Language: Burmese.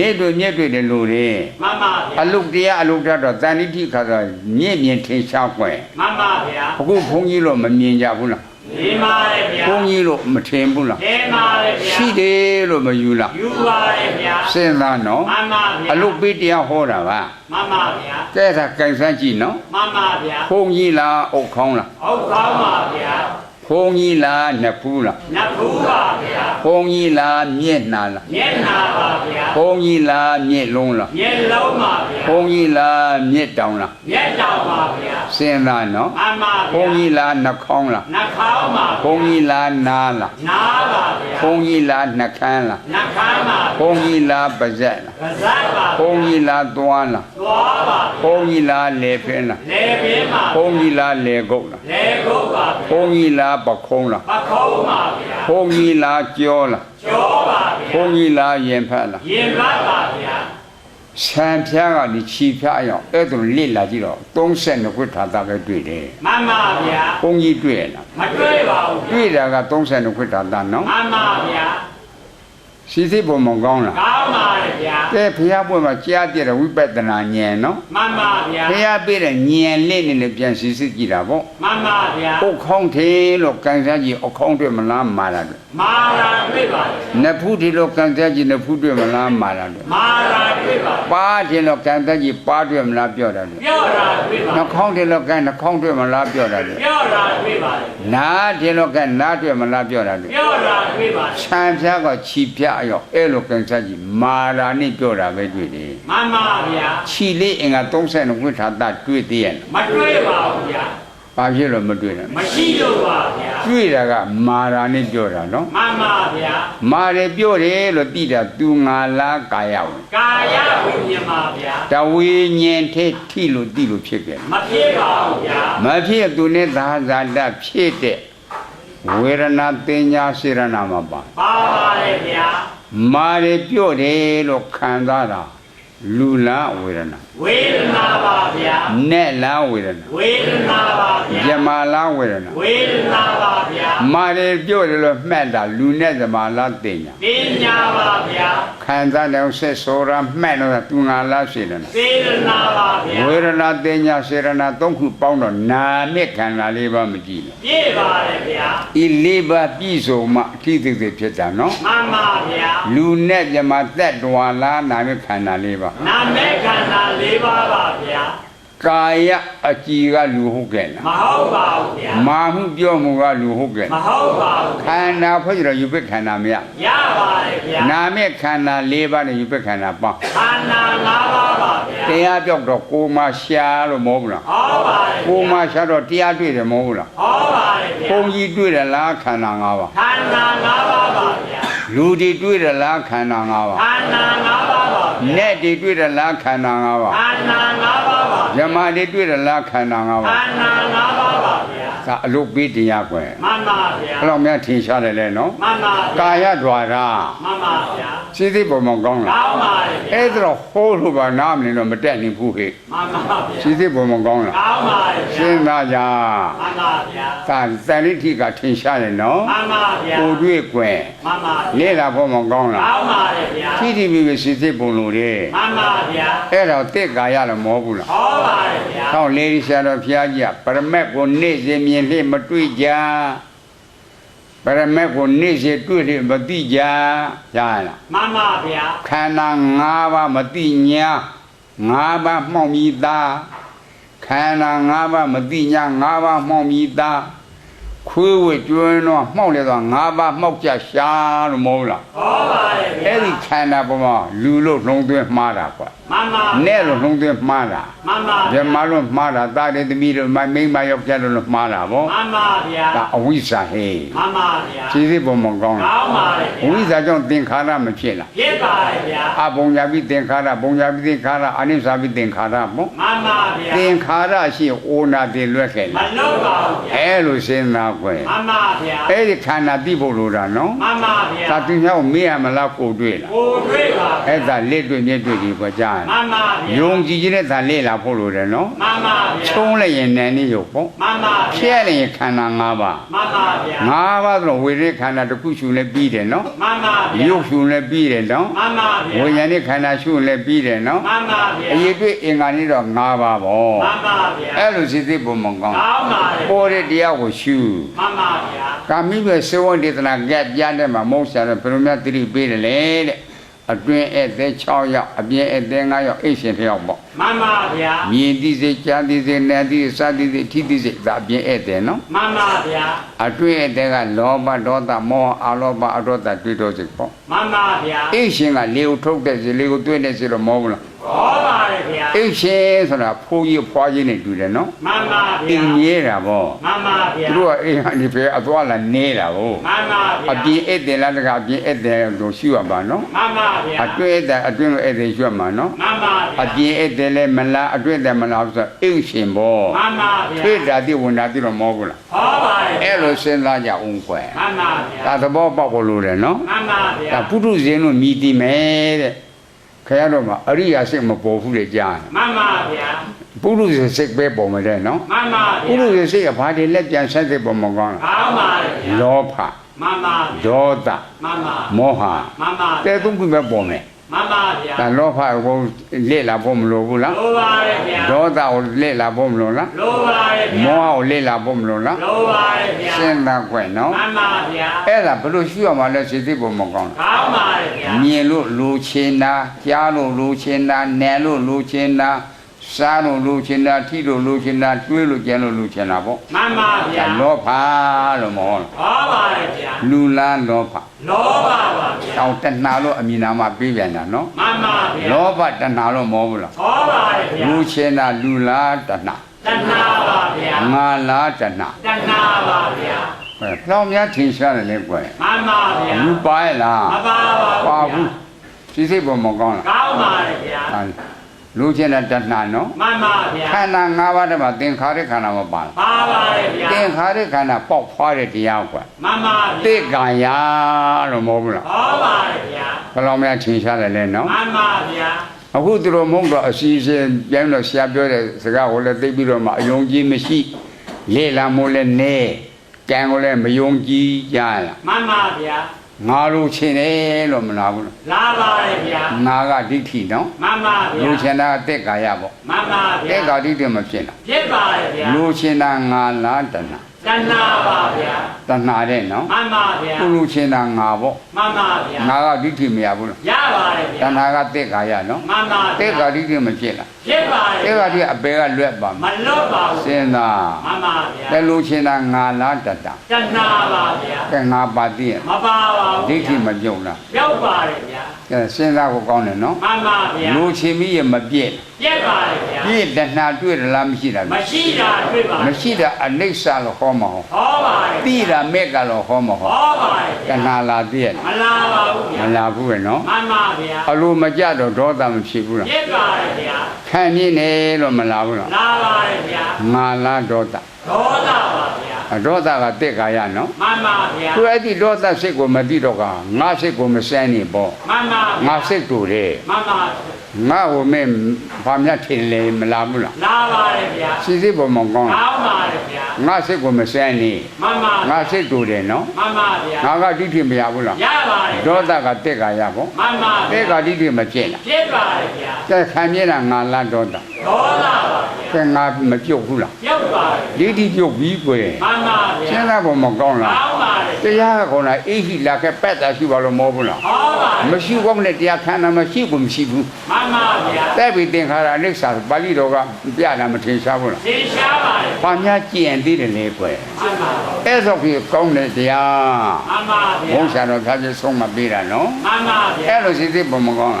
လေတို့မြက်တွေတဲ့လူတွေမှန်ပါဗျာအလုတ်တရားအလုတ်တတ်တော့တန်တိတိခါတော့မြင့်မြင့်ထင်ရှားွယ်မှန်ပါဗျာအခုဘုန်းကြီးလို့မမြင်ကြဘူးလားဒီပါတယ်ဗျာဘုန်းကြီးလို့မထင်ဘူးလားဒီပါတယ်ဗျာရှိတယ်လို့မယူလားယူပါတယ်ဗျာစဉ်းစားနော်မှန်ပါဗျာအလုတ်ပေးတရားဟောတာပါမှန်ပါဗျာကဲဒါကြိုင်ဆန်းကြည့်နော်မှန်ပါဗျာဘုန်းကြီးလားအုတ်ခေါင်းလားဟုတ်ကောင်းပါဗျာ ဘုန်းကြီးလားနှစ်ဖူးလားနတ်ဘူးပါဗျာဘုန်းကြီးလားမျက်နှာလားမျက်နာပါဗျာဘုန်းကြီးလားမျက်လုံးလားမျက်လုံးပါဗျာဘုန်းကြီးလားမျက်တောင်လားမျက်တောင်ပါဗျာစဉ်းစားနော်မှန်ပါဘုန်းဗျာကြီးလားနှာခေါင်းလားနှာခေါင်းပါဘုန်းကြီးလားနားလားနားပါဗျာ ဘုန်းကြီးလားနှာခမ်းလားနှာခမ်းပါဘုန်းကြီးလားပါဇက်လားပါဇက်ပါဘုန်းကြီးလားသွားလားသွားပါဘုန်းကြီးလားလေဖင်းလားလေပင်ပါဘုန်းကြီးလားလေကုတ်လားလေကုတ်ပါဘုန်းကြီးလားပခုံးလားပခုံးပါဗျာဘုန်းကြီးလားကြောလားကျော်ပါဗျာဘုန်းကြီးလားရင်ဖက်လားရင်ဘတ်ပါဗျာ ဆံဖြားကဒီခြီဖြားအောင်အဲ့ဒါလစ်လာကြည့်တော့32ခွထာတာပဲတွေ့တယ်မှန်ပါဗျာဘုန်းကြီးတွေ့ရလားမတွေ့ပါဘူးဗျာတွေ့တာက32ခွထာတာနော်မှန်ပါဗျာစီစိတ်ပုံမကောင်းလားကောင်းပါတယ်ဗျာကဲဖះပွဲမှာကြားပြတဲ့ဝိပဿနာဉာဏ်နော်မှန်ပါဗျာဖះပြတဲ့ဉာဏ်လေးနဲ့လည်းပြန်စီစစ်ကြည့်တာပေါ့မှန်ပါဗျာအုတ်ခေါင်းသေးလို့ကန်စားကြည့်အုတ်ခေါင်းတွေ့မလားမာလာတွေ့မာရာတွေ့ပါဗျာနဖူးသေးလို့ကန်စားကြည့်နဖူးတွေ့မလားမာလာတွေ့မာရာတွေ့ ပါပါးသေးလို့ကန်စားကြည့်ပါးတွေ့မလားပြောတာတွေ့ပြောတာတွေ့ပါနှာခေါင်းသေးလို့ကန်နှာခေါင်းတွေ့မလားပြောတာတွေ့ပြောတာတွေ့ပါနားသေးလို့ကန်နားတွေ့မလားပြောတာတွေ့ပြောတာတွေ့ပါခြံဖြားကခြီဖြားအရောက်အဲ့လိုကန်စားကြည့်မာလာနဲ့ပြောတာပဲတွေ့တယ်မှန်ပါဗျာခြီလေးအင်္ဂါ32ခွထာတာတွေ့သေးရဲ့မတွေ့ပါဘူးဗျာ ဘာဖြစ်လို့မတွေ့လဲမရှိလို့ပါဗျာတွေ့တာကမာရာနဲ့ပြောတာနော်မှန်ပါဗျာမာတယ်ပြောတယ်လို့သိတာသူငါလားကာယဝင်ကာယဝိညာဉ်ပါဗျာတဝိညာဉ်ထဲထိလို့သိလို့ဖြစ်ခဲ့တယ်မဖြစ်ပါဘူးဗျာမဖြစ်သူနဲ့သာဇာတဖြစ်တဲ့ဝေဒနာတင်ညာစေရနာမှာပါပါပါတယ်ဗျာမာတယ်ပြောတယ်လို့ခံစားတာလူလားဝေဒနာဝေဒနာပါဗျာ နဲ့လားဝေဒနာဝေဒနာပါဗျာယမလားဝေဒနာဝေဒနာပါဗျာမာတယ်ပြောတယ်လို့မှတ်တာလူနဲ့သမာလားတင်ညာပညာပါဗျာခံစားတယ်ဆက်ဆိုရမှတ်လို့သူငါလားစေရနာစေတနာပါဗျာဝေဒနာတင်ညာစေရနာသုံးခုပေါင်းတော့နာနဲ့ခန္ဓာလေးပါမကြည့်ဘူးပြည့်ပါတယ်ဗျာဤလေးပါပြည့်စုံမှအတိတ်တွေဖြစ်တာနော်မှန်ပါဗျာလူနဲ့မြမသက်တော်လားနာနဲ့ခန္ဓာလေးပါနာမေခန္ဓာ၄ပါးပါဗျာ ကာယအကြည်ကလူဟုတ်ကဲ့မလားဟုတ်ပါဘူးဗျာမာမှုပြောမှုကလူဟုတ်ကဲ့မဟုတ်ပါဘူးခန္ဓာဖွဲ့ကြတော့ယူပခန္ဓာမရရပါတယ်ဗျာနာမဲ့ခန္ဓာလေးပါးနဲ့ယူပခန္ဓာပေါင်းခန္ဓာ၅ပါးပါဗျာတရားပြောက်တော့ကိုယ်မှရှာလို့မဟုတ်ဘူးလားဟောပါတယ်ကိုယ်မှရှာတော့တရားတွေ့တယ်မဟုတ်ဘူးလားဟောပါတယ်ဗျာဘုံကြီးတွေ့တယ်လားခန္ဓာ၅ပါးခန္ဓာ၅ပါးပါဗျာလူတွေတွေ့တယ်လားခန္ဓာ၅ပါးခန္ဓာ၅ပါးပါဗျာ နဲ့တွေတွေ့တယ်လားခန္ဓာ၅ပါး ခန္ဓာ၅ပါးပါ ယမတွေတွေ့တယ်လားခန္ဓာ၅ ခ ပါး န္ဓာ၅ပါးပါဗျာ ဒါအလုတ်ပေးတရားကွယ် မှန်ပါဗျာ ဘယ်လောက်များထင်ရှားတယ်လဲနော် မှန်ပါဗျာ ကာယ द्वार မှန်ပါဗျာ စိတ်သိပုံမကောင်းလား ကောင်းပါတယ်ဗျာ အဲ့ဒါတော့ဟိုးလို့ပါနားမလင်းတော့မတက်နိုင်ဘူးဟဲ့မှန်ပါဗျာစိတ်သိပုံမကောင်းလားကောင်းပါတယ်ဗျာစဉ်းစားကြမှန်ပါဗျာဒါတန်လိဋ္ဌိကထင်ရှားတယ်နော်မှန်ပါဗျာကိုတွေ့ကွယ်မှန်ပါလေ့လာဖို့မကောင်းလားကောင်းပါတယ်ဗျာထိတိမိမိစိတ်သိပုံလို့လေမှန်ပါဗျာအဲ့တော့တက်ကာယလည်းမဟုတ်ဘူးလားဟောပါတယ်ဗျာဟောလေဒီဆရာတော်ဘုရားကြီးကပရမတ်ကိုနေ့စဉ်မြင်လေးမတွေ့ကြ ပရမတ်ကိုနေ့စဉ်တွေ့လေးမသိကြရလားမှန်ပါဗျာခန္ဓာ၅ပါးမသိညာ၅ပါးမှောင်မိသားခန္ဓာ၅ပါးမသိညာ၅ပါးမှောင်မိသားခွေးဝဲကျွန်းတော့မှောက်လေတော့၅ပါးမှောက်ကြရှာလို့မဟုတ်လားဟောပါတယ်ဗျာ အဲ့ဒီခန္ဓာပေါ်မှာလူလို့နှုံသွင်းမှားတာကွာမှန်ပါနဲ့လို့နှုံသွင်းမှားတာမှန်ပါဓမ္မလို့မှားတာတာတဲ့သမီးတို့မမိန်းမယောက်ျားတို့လို့မှားတာဗောမှန်ပါဗျာဒါအဝိဇ္ဇာဟဲ့မှန်ပါဗျာခြေစိတ်ပေါ်မှာကောင်းလားကောင်းပါတယ်အဝိဇ္ဇာကြောင့်သင်္ခါရမဖြစ်လားဖြစ်ပါတယ်ဗျာအဘုံညာပိသင်္ခါရဘုံညာပိသင်္ခါရအနိစ္စပိသင်္ခါရဗောမှန်ပါဗျာသင်္ခါရရှိအိုနာတင်လွတ်ခဲ့မလားလုံးပါဘူးဗျာအဲလိုစဉ်းစားကွယ်မှန်ပါဗျာအဲ့ဒီခန္ဓာသိဖို့လိုတာနော်မှန်ပါဗျာသာသူများကိုမေးရမလားကိုယ်တွေ့လားကိုတွေ့ပါဗျာအဲ့ဒါလက်တွေ့မျက်တွေ့ဒီကွယ်ကြားမှန်ပါဗျာယုံကြည်ခြင်းနဲ့သာလေ့လာဖို့လိုတယ်နော်မှန်ပါဗျာချုံးလိုက်ရင်နန်းနေရုပ်ပေါ့မှန်ပါဖြဗျာဲလိုက်ရင်ခန္ဓာ၅ပါးမှန်ပါဗျာ၅ပါးဆိုတော့ဝေဒိခန္ဓာတစ်ခုရှုလည်းပြီးတယ်နော်မှန်ပါဗျာရုပ်ရှုလည်းပြီးတယ်နော်မှန်ပါဗျာဝိညာဉ်နဲ့ခန္ဓာရှုလည်းပြီးတယ်နော်မှန်ပါဗျာအရေးတွေ့အင်္ဂါနေတော့၅ပါးပေါ့မှန်ပါဗျာအဲ့လိုစိတ်သိပုံမကောင်းကောင်းပါလေပေါ်တဲ့တရားကိုရှုမှန်ပါဗျာကာမိပဲစေဝဒေသနာကက်ပြတဲ့မှာမဟုတ်ဆရာဘယ်လိုများသတိပေးတယ်လဲတဲ့အတွင်းဧည့်သည်6ယောက်အပြင်ဧည့်သည်9ယောက်အိတ်ရှင်တစ်ယောက်ပေါ့မှန်ပါဗျာမြင်သိစိတ်ကြားသိစိတ်နာသိစိတ်စသည်စိတ်ထိသိစိတ်ဒါအပြင်ဧည့်သည်နော်မှန်ပါဗျာအတွင်းဧည့်သည်ကလောဘဒေါသမောဟအလောဘအဒေါသတွေ့တော့စိတ်ပေါ့မှန်ပါဗျာအိတ်ရှင်ကလေကိုထုတ်တဲ့စိတ်လေကိုတွေ့တဲ့စိတ်တော့မဟုတ်ဘူးလား ဟောပါလေဗျာအိတ်ရှင်ဆိုတာဖိုးကြီးဖွားကြီးနဲ့တူတယ်နော်မှန်ပါအဗျာင်းမြဲတာပေါ့မှန်ပါဗျာသူတို့ကအိမ်ကနေပဲအသွားလာနေတာကိုမှန်ပါဗျာအပြင်ဧည့်သည်လားတကအပြင်ဧည့်သည်လို့ရှိရပါနော်မှန်ပါဗျာအတွင်းဧည့်သည်အတွင်းလို့ဧည့်သည်ရှိရမှာနော်မှန်ပါဗျာအပြင်ဧည့်သည်လည်းမလားအတွင်းသည်မလားဆိုတော့အိတ်ရှင်ပေါ့မှန်ပါဗျာတွေ့တာတိဝင်တာတိတော့မဟုတ်ဘူးလားဟောပါလေအဲ့လိုစဉ်းစားကြအောင်ကွယ်မှန်ပါဗျာဒါသဘောပေါက်ဖို့လိုတယ်နော်မှန်ပါဗျာဒါပုထုဇဉ်လို့မြည်တည်မယ်တဲ့ ခရတော့မှာအရိယာစိတ်မပေါ်ဘူးလေကြားတယ်မှန်ပါဗျာပုထုဇဉ်စိတ်ပဲပေါ်မတဲ့နော်မှန်ပါပုဗျာထုဇဉ်စိတ်ကဘာတွေလက်ပြန်ဆက်စိတ်ပေါ်မကောင်းလားကောင်းပါလေဗျာလောဘမှန်ပါဗျာဒေါသမှန်ပါမောဟမှန်ပါတဲသုံးခုပဲပေါ်မယ်မှန်ပါဗျာဒါလောဘကိုလက်လာဖို့မလိုဘူးလားလိုပါလေဗျာဒေါသကိုလက်လာဖို့မလိုလားလိုပါလေဗျာမောဟကိုလက်လာဖို့မလိုလားလိုပါလေဗျာစဉ်းစားခွင့်နော်မှန်ပါဗျာအဲ့ဒါဘယ်လိုရှိရမှာလဲစိတ်သိဖို့မကောင်းကောင်းပါလေဗျာ မြင်လို့လူချင်းတာကြားလို့လူချင်းတာနယ်လို့လူချင်းတာစားလို့လူချင်းတာထိလို့လူချင်းတာတွေးလို့ကြံလို့လူချင်းတာပေါ့မှန်ပါဗျာဒါလောဘလို့မဟုတ်လားဟောပါလေဗျာလူလားလောဘလောပါပါဗျာတောင်တဏှာလို့အမြင်နာမှာပြေးပြန်တာနော်မှန်ပါဗျာလောဘတဏှာလို့မဟုတ်ဘူးလားဟောပါလေဗျာလူချင်းတာလူလားတဏှာတဏှာပါဗျာငါလားတဏှာတဏှာပါဗျာဘယ် လောင်များထင်ရှားတယ်လေကွယ်မှန်ပါဗျာလူပါရဲ့လားမပါပါပါဘူးဘူးစိစိတ်ပေါ်မကောင်းလားကောင်းပါလေဗျာဟာလူချင်းတာတဏှာနော်မှန်ပါဗျာခန္ဓာ၅ပါးတည်းမှာသင်္ခါရခန္ဓာမပါဘူးပါပါလေဗျာသင်္ခါရခန္ဓာပေါက်ဖွားတဲ့တရားကွယ်မှန်ပါတိဗျာကံယာလို့မဟုတ်ဘူးလားဟောပါလေဗျာဘယ်လောင်များထင်ရှားတယ်လဲနော်မှန်ပါဗျာအခုသူတို့မဟုတ်တော့အစီအစဉ်ပြန်လို့ဆရာပြောတဲ့စကားကိုလည်းသိပြီးတော့မှအယုံကြည်မရှိလေလာမို့လည်းနဲ ကံကိုလည်းမယုံကြည်ကြလားမှန်ပါဗျာငါလိုချင်တယ်လို့မလားဘူးလားလာပါလေဗျာငါကဒိဋ္ဌိနော်မှန်ပါဗျာလိုချင်တာကတက်ကာယပေါ့မှန်ပါဗျာတက်ကာဒိဋ္ဌိမဖြစ်လားဖြစ်ပါလေဗျာလိုချင်တာငါလားတဏှာ တဏှာပါဗျာတဏှာတဲ့နော်မှန်ပါဗျာကိုလိုချင်တာငါပေါ့မှန်ပါဗျာငါကဒိဋ္ဌိမရဘူးလားရပါလေတဗျာဏှာကတက်ကာယနော်မှန်ပါတက်ဗျာကာဒိဋ္ဌိမဖြစ်လားဖြစ်ပါလေတက်ကာဒိဋ္ဌိအပေကလွတ်ပါမမယ်လွတ်ပါဘူးစဉ်းစားမှန်ပါဗျာတယ်လိုချင်တာငါလားတတ္တတဏှာပါဗျာကဲငါပါသိရမပါပါဘူးဒိဋ္ဌိမပြုတ်လားပြောက်ပါလေဗျာကဲစဉ်းစားဖို့ကောင်းတယ်နော်မှန်ပါဗျာလိုချင်ပြီးရမပြည့်ပြက်ပါလေဗျာပြည့်တဏှာတွေ့ရလားမရှိတာမရှိတာတွေ့ပါမရှိတာအနိစ္စလို့ဟောမဟုတ်ဟောပါလေတိတာမဲ့ကလို့ဟောမဟုတ်ဟောပါလေတဏှာလာသိရမလာပါဘူးမဗျာလာဘူးပဲနော်မှန်ပါဗျာအလိုမကြတော့ဒေါသမဖြစ်ဘူးလားပြက်ပါလေဗျာခံနေနေလို့မလာဘူးလားလာပါလေဗျာငါလားဒေါသဒေါသပါဗျာအဒေါသကတက်ကာယနော်မှန်ပါဗျာသူအဲ့ဒီဒေါသစိတ်ကိုမသိတော့ကငါစိတ်ကိုမစမ်းနေပေါ့မှန်ပါငါစိတ်တူတယ်မှန်ပါ ငါ့ကိုမင်းဘာမြတ်ထင်လေမလာဘူးလားလာပါလေဗျာစီစစ်ပေါ်မကောင်းလားကောင်းပါလေဗျာငါစိတ်ကိုမစမ်းနေမှန်ပါငါစိတ်တူတယ်နော်မှန်ပါဗျာငါကဒိဋ္ဌိမရဘူးလားရပါလေဒေါသကတက်ကာယပေါ့မှန်ပါတက်ကာဒိဋ္ဌိမဖြစ်လားပြက်ပါလေဗျာကဲခံမြင်တာငါလားဒေါသဒေါသပါဗျာကဲငါမပြုတ်ဘူးလားပြုတ်ပါလေဒိဋ္ဌိပြုတ်ပြီးကွယ်မှန်ပါဗျာစဉ်းစားပေါ်မကောင်းလားကောင်းပါလေတရားကခေါ်တာအိဟိလာခဲ့ပက်တာရှိပါလို့မဟုတ်ဘူးလားဟောပါလေ မရှိကောင်းတဲ့တရားခန္ဓာမရှိဘူးမရှိဘူးမှန်ပါဗျာတဲ့ပြီးသင်္ခါရအိဋ္ဌာပါဠိတော်ကပြတာမထင်ရှားဘူးလားသင်ရှားပါလေ။ဘာများကြည်ရင်သိတယ်လေကွယ်မှန်ပါ။အဲ့ဆိုပြီးကောင်းတဲ့တရားမှန်ပါဗျာဘုန်းဆရာတော်ဖျားပြဆုံးမပေးတာနော်မှန်ပါ။ဗျာအဲ့လိုစိတ်သိပုံမကောင်းလား